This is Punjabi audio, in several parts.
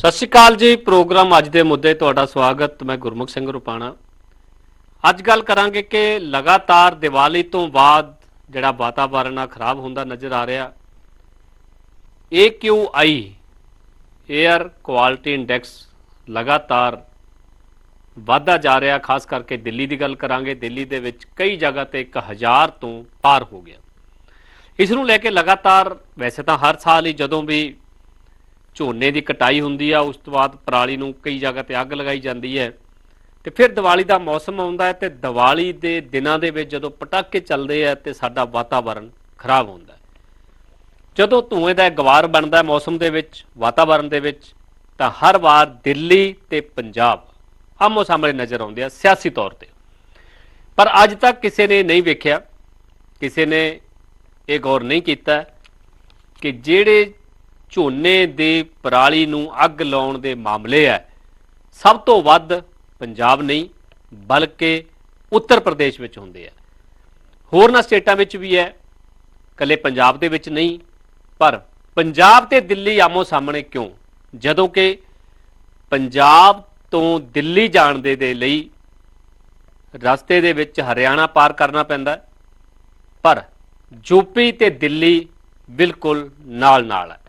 ਸਤਿ ਸ਼੍ਰੀ ਅਕਾਲ ਜੀ, ਪ੍ਰੋਗਰਾਮ ਅੱਜ ਦੇ ਮੁੱਦੇ ਤੁਹਾਡਾ ਸਵਾਗਤ, ਮੈਂ ਗੁਰਮੁਖ ਸਿੰਘ ਰੁਪਾਣਾ। ਅੱਜ ਗੱਲ ਕਰਾਂਗੇ ਕਿ ਲਗਾਤਾਰ ਦੀਵਾਲੀ ਤੋਂ ਬਾਅਦ ਜਿਹੜਾ ਵਾਤਾਵਰਣ ਆ, ਖਰਾਬ ਹੁੰਦਾ ਨਜ਼ਰ ਆ ਰਿਹਾ। AQI 에ਅਰ ਕੁਆਲਿਟੀ ਇੰਡੈਕਸ ਲਗਾਤਾਰ ਵਾਧਾ ਜਾ ਰਿਹਾ, ਖਾਸ ਕਰਕੇ ਦਿੱਲੀ ਦੀ ਗੱਲ ਕਰਾਂਗੇ। ਦਿੱਲੀ ਦੇ ਵਿੱਚ ਕਈ ਜਗ੍ਹਾ ਤੇ 1000 ਤੋਂ ਪਾਰ ਹੋ ਗਿਆ। ਇਸ ਨੂੰ ਲੈ ਕੇ ਲਗਾਤਾਰ, ਵੈਸੇ ਤਾਂ ਹਰ ਸਾਲ ਹੀ ਜਦੋਂ ਵੀ ਝੋਨੇ ਦੀ ਕਟਾਈ ਹੁੰਦੀ ਆ, ਉਸ ਤੋਂ ਬਾਅਦ ਪਰਾਲੀ ਨੂੰ ਕਈ ਜਗ੍ਹਾ ਤੇ ਅੱਗ ਲਗਾਈ ਜਾਂਦੀ ਹੈ। ਤੇ ਫਿਰ ਦੀਵਾਲੀ ਦਾ ਮੌਸਮ ਆਉਂਦਾ ਹੈ ਤੇ ਦੀਵਾਲੀ ਦੇ ਦਿਨਾਂ ਦੇ ਵਿੱਚ ਜਦੋਂ ਪਟਾਕੇ ਚੱਲਦੇ ਆ ਤੇ ਸਾਡਾ ਵਾਤਾਵਰਣ ਖਰਾਬ ਹੁੰਦਾ ਹੈ। ਜਦੋਂ ਧੂਏ ਦਾ ਗਵਾਰ ਬਣਦਾ ਮੌਸਮ ਦੇ ਵਿੱਚ ਵਾਤਾਵਰਣ ਦੇ ਵਿੱਚ, ਤਾਂ ਹਰ ਵਾਰ ਦਿੱਲੀ ਤੇ ਪੰਜਾਬ ਆਮੋ ਸਾਹਮਣੇ ਨਜ਼ਰ ਆਉਂਦੇ ਆ, ਸਿਆਸੀ ਤੌਰ ਤੇ। ਪਰ ਅੱਜ ਤੱਕ ਕਿਸੇ ਨੇ ਨਹੀਂ ਵੇਖਿਆ, ਕਿਸੇ ਨੇ ਇਹ ਗੌਰ ਨਹੀਂ ਕੀਤਾ ਕਿ ਜਿਹੜੇ ਝੋਨੇ ਦੇ ਪਰਾਲੀ ਨੂੰ ਅੱਗ ਲਾਉਣ ਦੇ ਮਾਮਲੇ ਹੈ। ਸਭ ਤੋਂ ਵੱਧ ਪੰਜਾਬ ਨਹੀਂ, ਬਲਕਿ ਉੱਤਰ ਪ੍ਰਦੇਸ਼ ਵਿੱਚ ਹੁੰਦੇ ਆ। ਹੋਰਨਾਂ ਸਟੇਟਾਂ ਵਿੱਚ ਵੀ ਹੈ। ਕੱਲੇ ਪੰਜਾਬ ਦੇ ਵਿੱਚ ਨਹੀਂ, ਪਰ ਪੰਜਾਬ ਤੇ ਦਿੱਲੀ ਆਮੋ ਸਾਹਮਣੇ ਕਿਉਂ? ਜਦੋਂ ਕਿ ਪੰਜਾਬ ਤੋਂ ਦਿੱਲੀ ਜਾਣ ਦੇ ਦੇ ਲਈ ਰਸਤੇ ਦੇ ਵਿੱਚ ਹਰਿਆਣਾ ਪਾਰ ਕਰਨਾ ਪੈਂਦਾ ਹੈ। ਪਰ ਯੂਪੀ ਤੇ ਦਿੱਲੀ ਬਿਲਕੁਲ ਨਾਲ ਨਾਲ ਹੈ।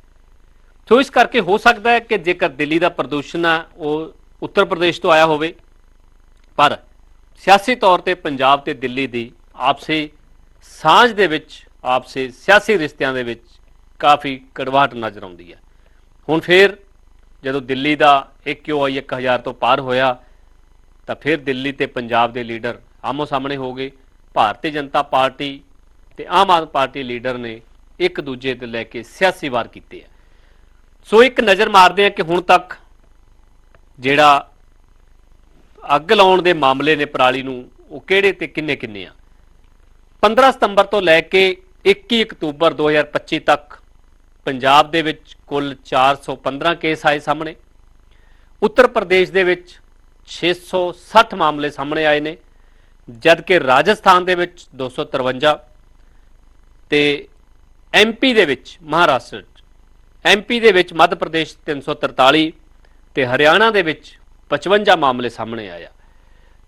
ਸੋ ਇਸ ਕਰਕੇ ਹੋ ਸਕਦਾ ਹੈ ਕਿ ਜੇਕਰ ਦਿੱਲੀ ਦਾ ਪ੍ਰਦੂਸ਼ਣ ਹੈ ਉਹ ਉੱਤਰ ਪ੍ਰਦੇਸ਼ ਤੋਂ ਆਇਆ ਹੋਵੇ। ਪਰ ਸਿਆਸੀ ਤੌਰ ਤੇ ਪੰਜਾਬ ਤੇ ਦਿੱਲੀ ਦੀ ਆਪਸੀ ਸਾਂਝ ਦੇ ਵਿੱਚ, ਆਪਸੀ ਸਿਆਸੀ ਰਿਸ਼ਤਿਆਂ ਦੇ ਵਿੱਚ ਕਾਫੀ ਕੜਵਾਹਟ ਨਜ਼ਰ ਆਉਂਦੀ ਹੈ। ਹੁਣ ਫੇਰ ਜਦੋਂ ਦਿੱਲੀ ਦਾ ਇੱਕ ਕਿਉਂ ਆਈ 1000 ਤੋਂ ਪਾਰ ਹੋਇਆ, ਤਾਂ ਫਿਰ ਦਿੱਲੀ ਤੇ ਪੰਜਾਬ ਦੇ ਲੀਡਰ ਆਮੋ ਸਾਹਮਣੇ ਹੋ ਗਏ। ਭਾਰਤੀ ਜਨਤਾ ਪਾਰਟੀ ਤੇ ਆਮ ਆਦਮੀ ਪਾਰਟੀ ਲੀਡਰ ਨੇ ਇੱਕ ਦੂਜੇ ਤੇ ਲੈ ਕੇ ਸਿਆਸੀ ਵਾਰ ਕੀਤੇ ਆ। ਸੋ ਇੱਕ ਨਜ਼ਰ ਮਾਰਦੇ ਆ ਕਿ ਹੁਣ ਤੱਕ ਜਿਹੜਾ ਅੱਗ ਲਾਉਣ ਦੇ ਮਾਮਲੇ ਨੇ ਪਰਾਲੀ ਨੂੰ, ਉਹ ਕਿਹੜੇ ਤੇ ਕਿੰਨੇ ਕਿੰਨੇ ਆ? 15 ਸਤੰਬਰ ਤੋਂ ਲੈ ਕੇ 21 ਅਕਤੂਬਰ 2025 ਤੱਕ ਪੰਜਾਬ ਦੇ ਵਿੱਚ ਕੁੱਲ 415 ਕੇਸ ਆਏ ਸਾਹਮਣੇ। ਉੱਤਰ ਪ੍ਰਦੇਸ਼ ਦੇ ਵਿੱਚ 660 ਮਾਮਲੇ ਸਾਹਮਣੇ ਆਏ ਨੇ, ਜਦਕਿ ਰਾਜਸਥਾਨ ਦੇ ਵਿੱਚ 253 ਤੇ ਐਮਪੀ ਦੇ ਵਿੱਚ ਮਹਾਰਾਸ਼ਟਰ ਐਮਪੀ ਦੇ ਵਿੱਚ ਮੱਧ ਪ੍ਰਦੇਸ਼ 343 ਤੇ ਹਰਿਆਣਾ ਦੇ ਵਿੱਚ 55 ਮਾਮਲੇ ਸਾਹਮਣੇ ਆਇਆ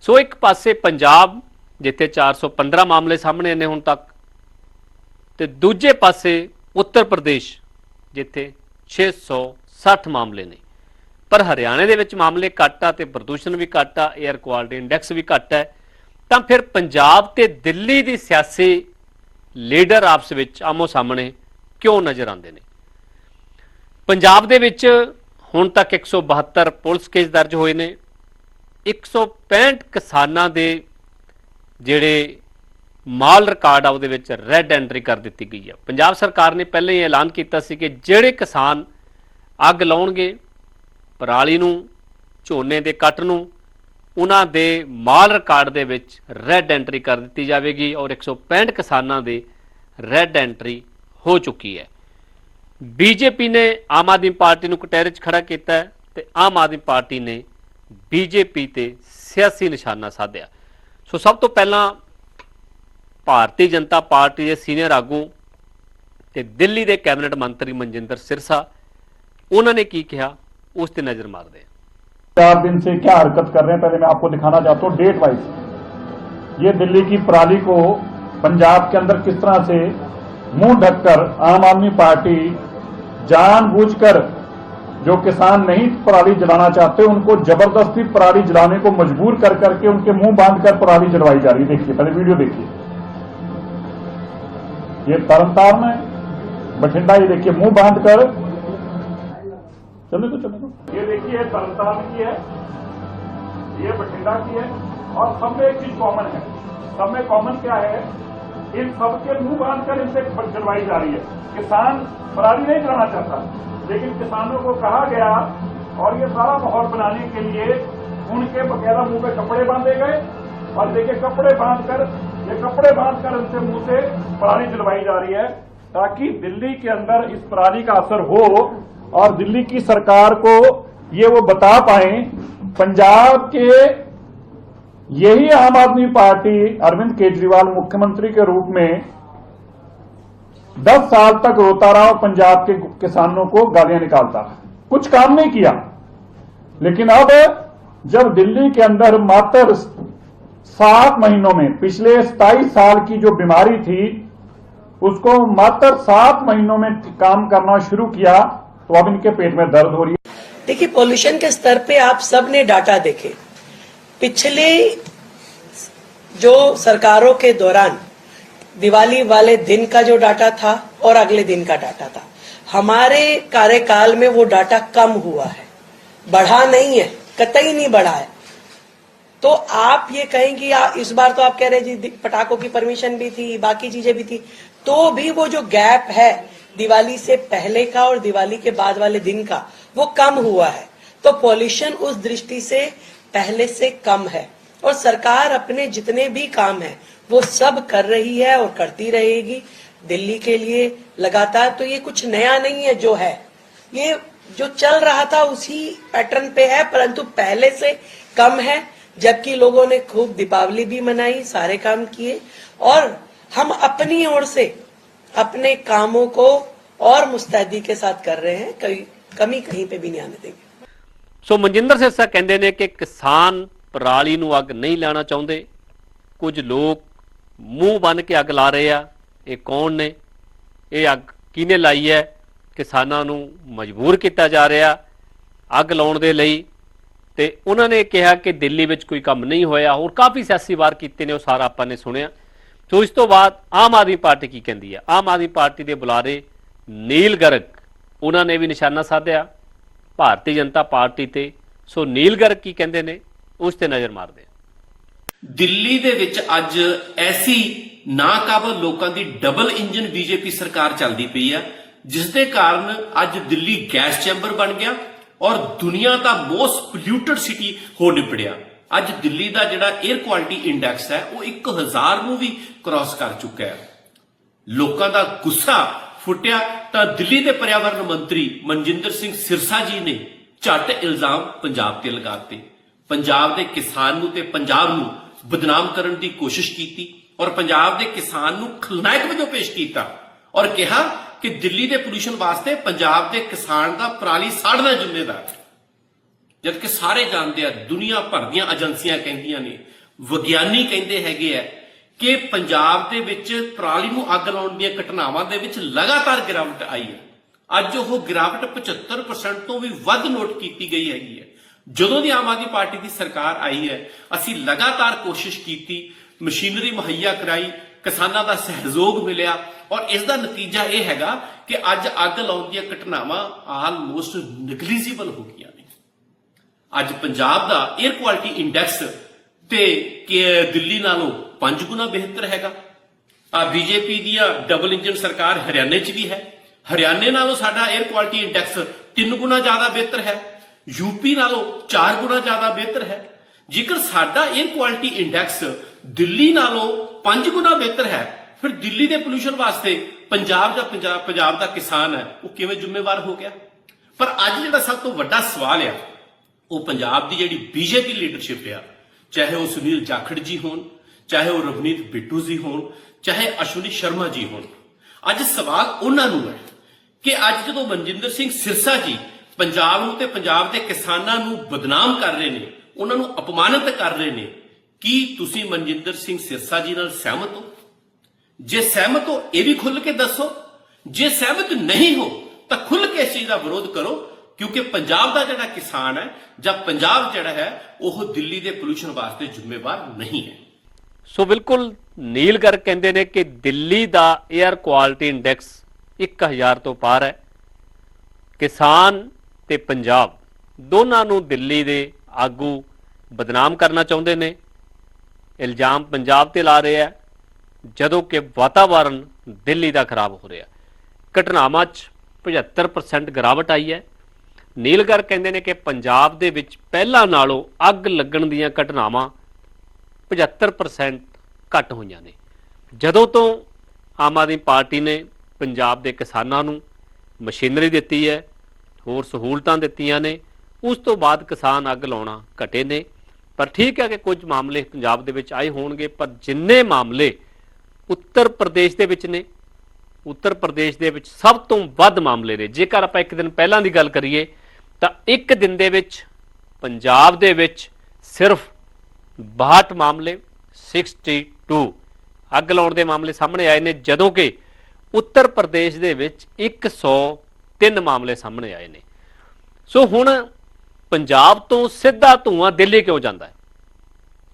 ਸੋ ਇੱਕ ਪਾਸੇ ਪੰਜਾਬ, ਜਿੱਥੇ 415 ਮਾਮਲੇ ਸਾਹਮਣੇ ਆਨੇ ਹੁਣ ਤੱਕ, ਤੇ ਦੂਜੇ ਪਾਸੇ ਉੱਤਰ ਪ੍ਰਦੇਸ਼, ਜਿੱਥੇ 660 ਮਾਮਲੇ ਨੇ। ਪਰ ਹਰਿਆਣੇ ਦੇ ਵਿੱਚ ਮਾਮਲੇ ਘੱਟ ਆ ਤੇ ਪ੍ਰਦੂਸ਼ਣ ਵੀ ਘੱਟ ਆ 에ਅਰ ਕੁਆਲਿਟੀ ਇੰਡੈਕਸ ਵੀ ਘੱਟ ਹੈ। ਤਾਂ ਫਿਰ ਪੰਜਾਬ ਤੇ ਦਿੱਲੀ ਦੀ ਸਿਆਸੀ ਲੀਡਰ ਆਪਸ ਵਿੱਚ ਆਮੋ ਸਾਹਮਣੇ ਕਿਉਂ ਨਜ਼ਰ ਆਉਂਦੇ ਨੇ? ਪੰਜਾਬ ਦੇ ਵਿੱਚ ਹੁਣ ਤੱਕ 172 ਪੁਲਿਸ ਕੇਸ ਦਰਜ ਹੋਏ ਨੇ। 165 ਕਿਸਾਨਾਂ ਦੇ ਜਿਹੜੇ ਮਾਲ ਰਿਕਾਰਡ ਆ, ਉਹਦੇ ਵਿੱਚ ਰੈੱਡ ਐਂਟਰੀ ਕਰ ਦਿੱਤੀ ਗਈ ਆ। ਪੰਜਾਬ ਸਰਕਾਰ ਨੇ ਪਹਿਲਾਂ ਹੀ ਐਲਾਨ ਕੀਤਾ ਸੀ ਕਿ ਜਿਹੜੇ ਕਿਸਾਨ ਅੱਗ ਲਾਉਣਗੇ, ਪਰਾਲੀ ਨੂੰ, ਝੋਨੇ ਦੇ ਕੱਟ ਨੂੰ, ਉਹਨਾਂ ਦੇ ਮਾਲ ਰਿਕਾਰਡ ਦੇ ਵਿੱਚ ਰੈੱਡ ਐਂਟਰੀ ਕਰ ਦਿੱਤੀ ਜਾਵੇਗੀ ਔਰ 165 ਕਿਸਾਨਾਂ ਦੇ ਰੈੱਡ ਐਂਟਰੀ ਹੋ ਚੁੱਕੀ ਹੈ। ਬੀਜੇਪੀ ਨੇ ਆਮ ਆਦਮੀ ਪਾਰਟੀ ਨੂੰ ਕਟਹਿਰੇ 'ਚ ਖੜਾ ਕੀਤਾ ਹੈ ਤੇ ਆਮ ਆਦਮੀ ਪਾਰਟੀ ਨੇ ਬੀਜੇਪੀ ਤੇ ਸਿਆਸੀ ਨਿਸ਼ਾਨਾ ਸਾਧਿਆ ਸੋ ਸਭ ਤੋਂ ਪਹਿਲਾਂ ਭਾਰਤੀ ਜਨਤਾ ਪਾਰਟੀ ਦੇ ਸੀਨੀਅਰ ਆਗੂ ਤੇ ਦਿੱਲੀ ਦੇ ਕੈਬਨਿਟ ਮੰਤਰੀ ਮਨਜਿੰਦਰ ਸਿਰਸਾ ਉਹਨਾਂ ਨੇ ਕੀ ਕਿਹਾ ਉਸ ਤੇ ਨਜ਼ਰ ਮਾਰਦੇ ਹਾਂ चार दिन से क्या हरकत कर रहे हैं पहले मैं आपको दिखाना चाहता हूँ डेट वाइज ये दिल्ली की पराली को पंजाब के अंदर किस तरह से मुँह ढककर आम आदमी पार्टी जानबूझकर जो किसान नहीं पराली जलाना चाहते, उनको ज़बरदस्ती पराली जलाने को मजबूर कर करके उनके मुँह बांधकर पराली जलवाई जा रही है। देखिए, पहले वीडियो देखिए। ये तरनतारण है बठिंडा, ये देखिए, मुँह बांधकर। चलो तो चलो तो। ये देखिए तरनतारण की है, ये बठिंडा की है, और सब में एक चीज़ कॉमन है। सब में कॉमन क्या है? इन सबके मुँह बाँध कर इनसे जलवाई जा रही है। किसान पराली नहीं जलाना चाहता। लेकिन किसानों को कहा गया, और ये सारा माहौल बनाने के लिए उनके बकायदा मुँह पे कपड़े बांधे गए। और देखिए, कपड़े बांधकर, ये कपड़े बांधकर उनसे मुँह से पराली जलवाई जा रही है, ताकि दिल्ली के अंदर इस पराली का असर हो, और दिल्ली की सरकार को ये वो बता पाए, पंजाब के यही आम आदमी पार्टी अरविंद केजरीवाल मुख्यमंत्री के रूप में दस साल तक रोता रहा और पंजाब के किसानों को गालियाँ निकालता रहा कुछ काम नहीं किया। लेकिन अब जब दिल्ली के अंदर मात्र सात महीनों में, पिछले सताईस साल की जो बीमारी थी, उसको मात्र सात महीनों में काम करना शुरू किया तो अब इनके पेट में दर्द हो रही है। देखिए, पॉल्यूशन के स्तर पे आप सबने डाटा देखे। पिछले जो सरकारों के दौरान दिवाली वाले दिन का जो डाटा था और अगले दिन का डाटा था हमारे कार्यकाल में वो डाटा कम हुआ है। बढ़ा नहीं है कतई नहीं बढ़ा है। तो आप ये कहें कि आ, इस बार तो आप कह रहे जी पटाखों की परमिशन भी थी बाकी चीज़ें भी थी तो भी वो जो गैप है दिवाली से पहले का और दिवाली के बाद वाले दिन का वो कम हुआ है। तो पॉल्यूशन उस दृष्टि से पहले से कम है। और सरकार अपने जितने भी काम है, वो सब कर रही है और करती रहेगी। दिल्ली के लिए लगातार तो ये कुछ नया नहीं है जो है। ये जो चल रहा था उसी पैटर्न पे है, परंतु पहले से कम है, जबकि लोगों ने खूब दीपावली भी मनाई, सारे काम किए। और हम अपनी ओर से अपने कामों को और मुस्तैदी के साथ कर रहे हैं कहीं कमी कहीं पे भी नहीं आने देंगे। ਸੋ ਮਨਜਿੰਦਰ ਸਿਰਸਾ ਕਹਿੰਦੇ ਨੇ ਕਿ ਕਿਸਾਨ ਪਰਾਲੀ ਨੂੰ ਅੱਗ ਨਹੀਂ ਲਾਣਾ ਚਾਹੁੰਦੇ। ਕੁਝ ਲੋਕ ਮੂੰਹ ਬੰਨ ਕੇ ਅੱਗ ਲਾ ਰਹੇ ਆ। ਇਹ ਕੌਣ ਨੇ? ਇਹ ਅੱਗ ਕਿਹਨੇ ਲਾਈ ਹੈ? ਕਿਸਾਨਾਂ ਨੂੰ ਮਜਬੂਰ ਕੀਤਾ ਜਾ ਰਿਹਾ ਅੱਗ ਲਾਉਣ ਦੇ ਲਈ। ਤੇ ਉਹਨਾਂ ਨੇ ਕਿਹਾ ਕਿ ਦਿੱਲੀ ਵਿੱਚ ਕੋਈ ਕੰਮ ਨਹੀਂ ਹੋਇਆ। ਹੋਰ ਕਾਫੀ ਸਿਆਸੀ ਵਾਰ ਕੀਤੇ ਨੇ, ਉਹ ਸਾਰਾ ਆਪਾਂ ਨੇ ਸੁਣਿਆ। ਸੋ ਇਸ ਤੋਂ ਬਾਅਦ ਆਮ ਆਦਮੀ ਪਾਰਟੀ ਕੀ ਕਹਿੰਦੀ ਹੈ? ਆਮ ਆਦਮੀ ਪਾਰਟੀ ਦੇ ਬੁਲਾਰੇ ਨੀਲ ਗਰਗ, ਉਹਨਾਂ ਨੇ ਵੀ ਨਿਸ਼ਾਨਾ ਸਾਧਿਆ। ਭਾਰਤੀ ਜਨਤਾ ਪਾਰਟੀ ਤੇ। ਸੋ ਨੀਲ ਕੀ ਕਹਿੰਦੇ ਨੇ, ਉਸ ਤੇ ਨਜ਼ਰ ਮਾਰਦੇ ਹਾਂ। ਦਿੱਲੀ ਦੇ ਵਿੱਚ ਅੱਜ ਐਸੀ ਨਾਕਾਬਲ ਲੋਕਾਂ ਦੀ ਡਬਲ ਇੰਜਨ ਬੀਜੇਪੀ ਸਰਕਾਰ ਚੱਲਦੀ ਪਈ ਆ, ਜਿਸ ਦੇ ਕਾਰਨ ਅੱਜ ਦਿੱਲੀ ਗੈਸ ਚੈਂਬਰ ਬਣ ਗਿਆ ਔਰ ਦੁਨੀਆ ਦਾ ਮੋਸਟ ਪੋਲਿਊਟਡ ਸਿਟੀ ਹੋ ਨਿਪੜਿਆ ਅੱਜ ਦਿੱਲੀ ਦਾ ਜਿਹੜਾ 에ਅਰ ਕੁਆਲਿਟੀ ਇੰਡੈਕਸ ਹੈ, ਉਹ 1000 ਨੂੰ ਵੀ ਕ੍ਰਾਸ ਕਰ ਚੁੱਕਾ ਹੈ। ਲੋਕਾਂ ਦਾ ਗੁੱਸਾ ਫੁੱਟਿਆ ਤਾਂ ਦਿੱਲੀ ਦੇ ਪਰਿਆਵਰਣ ਮੰਤਰੀ ਮਨਜਿੰਦਰ ਸਿੰਘ ਸਿਰਸਾ ਜੀ ਨੇ ਝੱਟ ਇਲਜ਼ਾਮ ਪੰਜਾਬ ਤੇ ਲਗਾਤੇ ਪੰਜਾਬ ਦੇ ਕਿਸਾਨ ਨੂੰ ਤੇ ਪੰਜਾਬ ਨੂੰ ਬਦਨਾਮ ਕਰਨ ਦੀ ਕੋਸ਼ਿਸ਼ ਕੀਤੀ ਔਰ ਪੰਜਾਬ ਦੇ ਕਿਸਾਨ ਨੂੰ ਖਲਨਾਇਕ ਵਜੋਂ ਪੇਸ਼ ਕੀਤਾ ਔਰ ਕਿਹਾ ਕਿ ਦਿੱਲੀ ਦੇ ਪੋਲੂਸ਼ਨ ਵਾਸਤੇ ਪੰਜਾਬ ਦੇ ਕਿਸਾਨ ਦਾ ਪਰਾਲੀ ਸਾੜਨਾ ਜ਼ਿੰਮੇਦਾਰ ਹੈ। ਜਦ ਕਿ ਸਾਰੇ ਜਾਣਦੇ ਆ, ਦੁਨੀਆ ਭਰ ਦੀਆਂ ਏਜੰਸੀਆਂ ਕਹਿੰਦੀਆਂ ਨੇ, ਵਿਗਿਆਨੀ ਕਹਿੰਦੇ ਹੈਗੇ ਆ ਕਿ ਪੰਜਾਬ ਦੇ ਵਿੱਚ ਪਰਾਲੀ ਨੂੰ ਅੱਗ ਲਾਉਣ ਦੀਆਂ ਘਟਨਾਵਾਂ ਦੇ ਵਿੱਚ ਲਗਾਤਾਰ ਗਿਰਾਵਟ ਆਈ ਹੈ। ਅੱਜ ਉਹ ਗਿਰਾਵਟ 75% ਤੋਂ ਵੀ ਵੱਧ ਨੋਟ ਕੀਤੀ ਗਈ ਹੈਗੀ ਹੈ। ਜਦੋਂ ਦੀ ਆਮ ਆਦਮੀ ਪਾਰਟੀ ਦੀ ਸਰਕਾਰ ਆਈ ਹੈ, ਅਸੀਂ ਲਗਾਤਾਰ ਕੋਸ਼ਿਸ਼ ਕੀਤੀ, ਮਸ਼ੀਨਰੀ ਮੁਹੱਈਆ ਕਰਾਈ, ਕਿਸਾਨਾਂ ਦਾ ਸਹਿਯੋਗ ਮਿਲਿਆ ਔਰ ਇਸ ਦਾ ਨਤੀਜਾ ਇਹ ਹੈਗਾ ਕਿ ਅੱਜ ਅੱਗ ਲਾਉਣ ਦੀਆਂ ਘਟਨਾਵਾਂ ਆਲਮੋਸਟ ਨੈਗਲੀਜੀਬਲ ਹੋ ਗਈਆਂ ਨੇ। ਅੱਜ ਪੰਜਾਬ ਦਾ 에ਅਰ ਕੁਆਲਿਟੀ ਇੰਡੈਕਸ ਤੇ ਦਿੱਲੀ ਨਾਲੋਂ 5 ਗੁਣਾ ਬਿਹਤਰ ਹੈਗਾ। ਆ ਬੀਜੇਪੀ ਆ ਡਬਲ ਇੰਜਨ ਸਰਕਾਰ ਹਰਿਆਣੇ 'ਚ ਵੀ ਹੈ। ਹਰਿਆਣੇ ਨਾਲੋਂ ਸਾਡਾ 에ਅਰ ਕੁਆਲਿਟੀ ਇੰਡੈਕਸ 3 ਗੁਣਾ ਜ਼ਿਆਦਾ ਬਿਹਤਰ ਹੈ। ਯੂਪੀ ਨਾਲੋਂ 4 ਗੁਣਾ ਜ਼ਿਆਦਾ ਬਿਹਤਰ ਹੈ। ਜੇਕਰ ਸਾਡਾ 에ਅਰ ਕੁਆਲਿਟੀ ਇੰਡੈਕਸ ਦਿੱਲੀ ਨਾਲੋਂ 5 ਗੁਣਾ ਬਿਹਤਰ ਹੈ, ਫਿਰ ਦਿੱਲੀ ਦੇ ਪੋਲੂਸ਼ਨ ਵਾਸਤੇ ਪੰਜਾਬ ਦਾ ਪੰਜਾਬ ਪੰਜਾਬ ਦਾ ਕਿਸਾਨ ਹੈ। ਉਹ ਕਿਵੇਂ ਜ਼ਿੰਮੇਵਾਰ ਹੋ ਗਿਆ? ਪਰ ਅੱਜ ਜਿਹੜਾ ਸਭ ਤੋਂ ਵੱਡਾ ਸਵਾਲ ਆ, ਉਹ ਪੰਜਾਬ ਦੀ ਜਿਹੜੀ ਬੀਜੇਪੀ ਲੀਡਰਸ਼ਿਪ ਆ, ਚਾਹੇ ਉਹ ਸੁਨੀਲ ਜਾਖੜ ਜੀ ਹੋਣ ਚਾਹੇ ਉਹ ਰਵਨੀਤ ਬਿੱਟੂ ਜੀ ਹੋਣ, ਚਾਹੇ ਅਸ਼ਵਨੀ ਸ਼ਰਮਾ ਜੀ ਹੋਣ। ਅੱਜ ਸਵਾਲ ਉਹਨਾਂ ਨੂੰ ਹੈ ਕਿ ਅੱਜ ਜਦੋਂ ਮਨਜਿੰਦਰ ਸਿੰਘ ਸਿਰਸਾ ਜੀ ਪੰਜਾਬ ਨੂੰ ਤੇ ਪੰਜਾਬ ਦੇ ਕਿਸਾਨਾਂ ਨੂੰ ਬਦਨਾਮ ਕਰ ਰਹੇ ਨੇ, ਉਹਨਾਂ ਨੂੰ ਅਪਮਾਨਿਤ ਕਰ ਰਹੇ ਨੇ, ਕੀ ਤੁਸੀਂ ਮਨਜਿੰਦਰ ਸਿੰਘ ਸਿਰਸਾ ਜੀ ਨਾਲ ਸਹਿਮਤ ਹੋ? ਜੇ ਸਹਿਮਤ ਹੋ, ਇਹ ਵੀ ਖੁੱਲ ਕੇ ਦੱਸੋ। ਜੇ ਸਹਿਮਤ ਨਹੀਂ ਹੋ, ਤਾਂ ਖੁੱਲ ਕੇ ਇਸ ਚੀਜ਼ ਦਾ ਵਿਰੋਧ ਕਰੋ, ਕਿਉਂਕਿ ਪੰਜਾਬ ਦਾ ਜਿਹੜਾ ਕਿਸਾਨ ਹੈ ਜਾਂ ਪੰਜਾਬ ਜਿਹੜਾ ਹੈ, ਉਹ ਦਿੱਲੀ ਦੇ ਪੋਲੂਸ਼ਨ ਵਾਸਤੇ ਜ਼ਿੰਮੇਵਾਰ ਨਹੀਂ ਹੈ। ਸੋ ਬਿਲਕੁਲ ਨੀਲ ਗਰਗ ਕਹਿੰਦੇ ਨੇ ਕਿ ਦਿੱਲੀ ਦਾ 에ਅਰ ਕੁਆਲਿਟੀ ਇੰਡੈਕਸ 1000 ਤੋਂ ਪਾਰ ਹੈ। ਕਿਸਾਨ ਤੇ ਪੰਜਾਬ ਦੋਨਾਂ ਨੂੰ ਦਿੱਲੀ ਦੇ ਆਗੂ ਬਦਨਾਮ ਕਰਨਾ ਚਾਹੁੰਦੇ ਨੇ। ਇਲਜ਼ਾਮ ਪੰਜਾਬ ਤੇ ਲਾ ਰਹੇ ਆ ਜਦੋਂ ਕਿ ਵਾਤਾਵਰਣ ਦਿੱਲੀ ਦਾ ਖਰਾਬ ਹੋ ਰਿਹਾ। ਘਟਨਾਵਾਂ 'ਚ 75% ਗਿਰਾਵਟ ਆਈ ਹੈ। ਨੀਲਗਰ ਕਹਿੰਦੇ ਨੇ ਕਿ ਪੰਜਾਬ ਦੇ ਵਿੱਚ ਪਹਿਲਾਂ ਨਾਲੋਂ ਅੱਗ ਲੱਗਣ ਦੀਆਂ ਘਟਨਾਵਾਂ 75% ਘੱਟ ਹੋਈਆਂ ਨੇ। ਜਦੋਂ ਤੋਂ ਆਮ ਆਦਮੀ ਪਾਰਟੀ ਨੇ ਪੰਜਾਬ ਦੇ ਕਿਸਾਨਾਂ ਨੂੰ ਮਸ਼ੀਨਰੀ ਦਿੱਤੀ ਹੈ, ਹੋਰ ਸਹੂਲਤਾਂ ਦਿੱਤੀਆਂ ਨੇ, ਉਸ ਤੋਂ ਬਾਅਦ ਕਿਸਾਨ ਅੱਗ ਲਾਉਣਾ ਘਟੇ ਨੇ। ਪਰ ਠੀਕ ਹੈ ਕਿ ਕੁਝ ਮਾਮਲੇ ਪੰਜਾਬ ਦੇ ਵਿੱਚ ਆਏ ਹੋਣਗੇ, ਪਰ ਜਿੰਨੇ ਮਾਮਲੇ ਉੱਤਰ ਪ੍ਰਦੇਸ਼ ਦੇ ਵਿੱਚ ਨੇ, ਉੱਤਰ ਪ੍ਰਦੇਸ਼ ਦੇ ਵਿੱਚ ਸਭ ਤੋਂ ਵੱਧ ਮਾਮਲੇ ਨੇ। ਜੇਕਰ ਆਪਾਂ ਇੱਕ ਦਿਨ ਪਹਿਲਾਂ ਦੀ ਗੱਲ ਕਰੀਏ, ਤਾਂ ਇੱਕ ਦਿਨ ਦੇ ਵਿੱਚ, ਪੰਜਾਬ ਦੇ ਵਿੱਚ ਸਿਰਫ 62 ਮਾਮਲੇ 62 ਅੱਗ ਲਾਉਣ ਦੇ ਮਾਮਲੇ ਸਾਹਮਣੇ ਆਏ ਨੇ, ਜਦੋਂ ਕਿ ਉੱਤਰ ਪ੍ਰਦੇਸ਼ ਦੇ ਵਿੱਚ 103 ਮਾਮਲੇ ਸਾਹਮਣੇ ਆਏ ਨੇ। ਸੋ ਹੁਣ ਪੰਜਾਬ ਤੋਂ ਸਿੱਧਾ ਧੂਆਂ ਦਿੱਲੀ ਕਿਉਂ ਜਾਂਦਾ ਹੈ?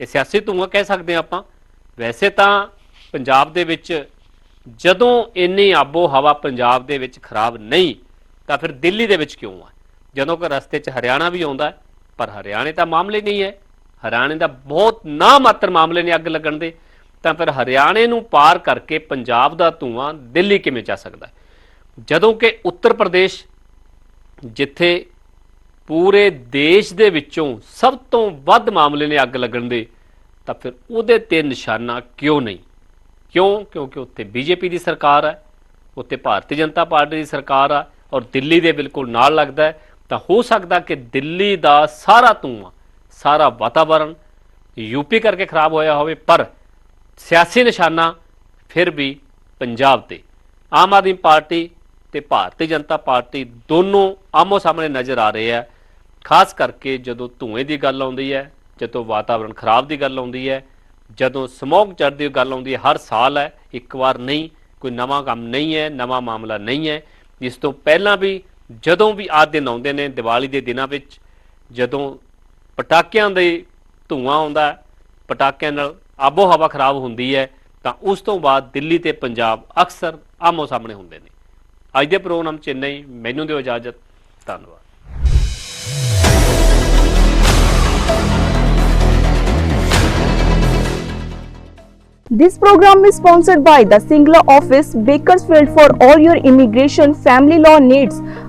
ਇਹ ਸਿਆਸੀ ਧੂਆਂ ਕਹਿ ਸਕਦੇ ਹਾਂ ਆਪਾਂ। ਵੈਸੇ ਤਾਂ ਪੰਜਾਬ ਦੇ ਵਿੱਚ ਜਦੋਂ ਇੰਨੀ ਆਬੋ ਹਵਾ ਪੰਜਾਬ ਦੇ ਵਿੱਚ ਖਰਾਬ ਨਹੀਂ, ਤਾਂ ਫਿਰ ਦਿੱਲੀ ਦੇ ਵਿੱਚ ਕਿਉਂ ਆ? ਜਦੋਂ ਕਿ ਰਸਤੇ 'ਚ ਹਰਿਆਣਾ ਵੀ ਆਉਂਦਾ ਪਰ ਹਰਿਆਣੇ ਤਾਂ ਮਾਮਲੇ ਨਹੀਂ ਹੈ। ਹਰਿਆਣੇ ਦਾ ਬਹੁਤ ਨਾ ਮਾਤਰ ਮਾਮਲੇ ਨੇ ਅੱਗ ਲੱਗਣ ਦੇ, ਤਾਂ ਫਿਰ ਹਰਿਆਣੇ ਨੂੰ ਪਾਰ ਕਰਕੇ ਪੰਜਾਬ ਦਾ ਧੂਆਂ ਦਿੱਲੀ ਕਿਵੇਂ ਜਾ ਸਕਦਾ ਹੈ? ਜਦੋਂ ਕਿ ਉੱਤਰ ਪ੍ਰਦੇਸ਼, ਜਿੱਥੇ ਪੂਰੇ ਦੇਸ਼ ਦੇ ਵਿੱਚੋਂ ਸਭ ਤੋਂ ਵੱਧ ਮਾਮਲੇ ਨੇ ਅੱਗ ਲੱਗਣ ਦੇ, ਤਾਂ ਫਿਰ ਉਹਦੇ ਤੇ ਨਿਸ਼ਾਨਾ ਕਿਉਂ ਨਹੀਂ? ਕਿਉਂ? ਕਿਉਂਕਿ ਉੱਥੇ ਬੀਜੇਪੀ ਦੀ ਸਰਕਾਰ ਹੈ, ਉੱਥੇ ਭਾਰਤੀ ਜਨਤਾ ਪਾਰਟੀ ਦੀ ਸਰਕਾਰ ਆ, ਔਰ ਦਿੱਲੀ ਦੇ ਬਿਲਕੁਲ ਨਾਲ ਲੱਗਦਾ ਤਾਂ ਹੋ ਸਕਦਾ ਕਿ ਦਿੱਲੀ ਦਾ ਸਾਰਾ ਧੂੰਆਂ ਸਾਰਾ ਵਾਤਾਵਰਣ ਯੂਪੀ ਕਰਕੇ ਖਰਾਬ ਹੋਇਆ ਹੋਵੇ, ਪਰ ਸਿਆਸੀ ਨਿਸ਼ਾਨਾ ਫਿਰ ਵੀ ਪੰਜਾਬ ਤੇ। ਆਮ ਆਦਮੀ ਪਾਰਟੀ ਤੇ ਭਾਰਤੀ ਜਨਤਾ ਪਾਰਟੀ ਦੋਨੋਂ ਆਮੋ ਸਾਹਮਣੇ ਨਜ਼ਰ ਆ ਰਹੇ ਆ ਖਾਸ ਕਰਕੇ ਜਦੋਂ ਧੂਏ ਦੀ ਗੱਲ ਆਉਂਦੀ ਹੈ, ਜਦੋਂ ਵਾਤਾਵਰਣ ਖਰਾਬ ਦੀ ਗੱਲ ਆਉਂਦੀ ਹੈ, ਜਦੋਂ ਸਮੋਗ ਚੜ੍ਹਦੀ ਦੀ ਗੱਲ ਆਉਂਦੀ ਹੈ, ਹਰ ਸਾਲ ਹੈ, ਇੱਕ ਵਾਰ ਨਹੀਂ, ਕੋਈ ਨਵਾਂ ਕੰਮ ਨਹੀਂ ਹੈ, ਨਵਾਂ ਮਾਮਲਾ ਨਹੀਂ ਹੈ। ਇਸ ਤੋਂ ਪਹਿਲਾਂ ਵੀ ਜਦੋਂ ਵੀ ਆਹ ਦਿਨ ਆਉਂਦੇ ਨੇ, ਦੀਵਾਲੀ ਦੇ ਦਿਨਾਂ ਵਿੱਚ, ਜਦੋਂ ਪਟਾਕਿਆਂ ਦੇ ਧੂਆਂ ਆਉਂਦਾ ਹੈ, ਪਟਾਕਿਆਂ ਨਾਲ ਆਬੋ ਹਵਾ ਖਰਾਬ ਹੁੰਦੀ ਹੈ ਤਾਂ ਉਸ ਤੋਂ ਬਾਅਦ ਦਿੱਲੀ ਤੇ ਪੰਜਾਬ ਅਕਸਰ ਆਮੋ ਸਾਹਮਣੇ ਹੁੰਦੇ ਨੇ ਅੱਜ ਦੇ ਪ੍ਰੋਗਰਾਮ ਚ ਇੰਨਾ ਹੀ ਮੈਨੂੰ ਦਿਓ ਇਜਾਜ਼ਤ ਧੰਨਵਾਦ This program is sponsored by the Singla office, Bakersfield for all your immigration family law needs.